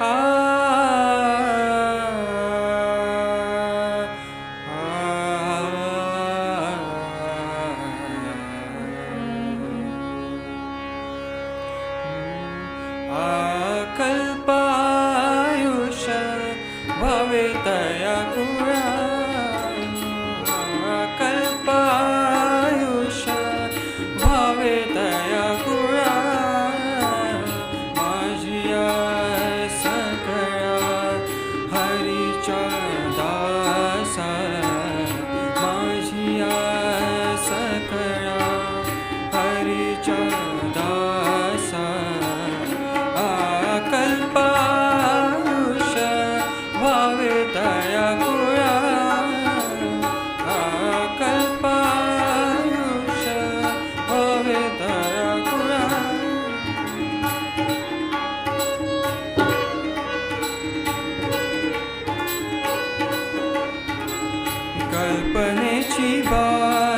Ah. कल्पने Shiva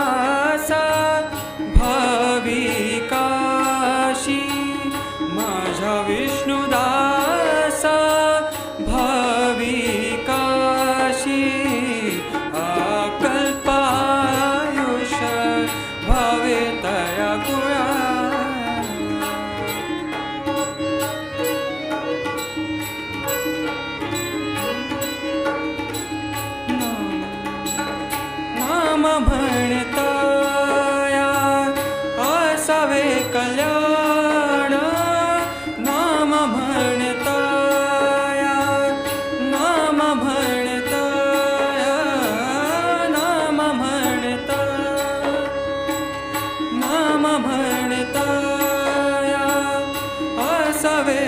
नाम म्हणताया असावे कल्याण. नाम म्हणताया नाम म्हणताया नाम म्हणता नाम म्हणताया असावे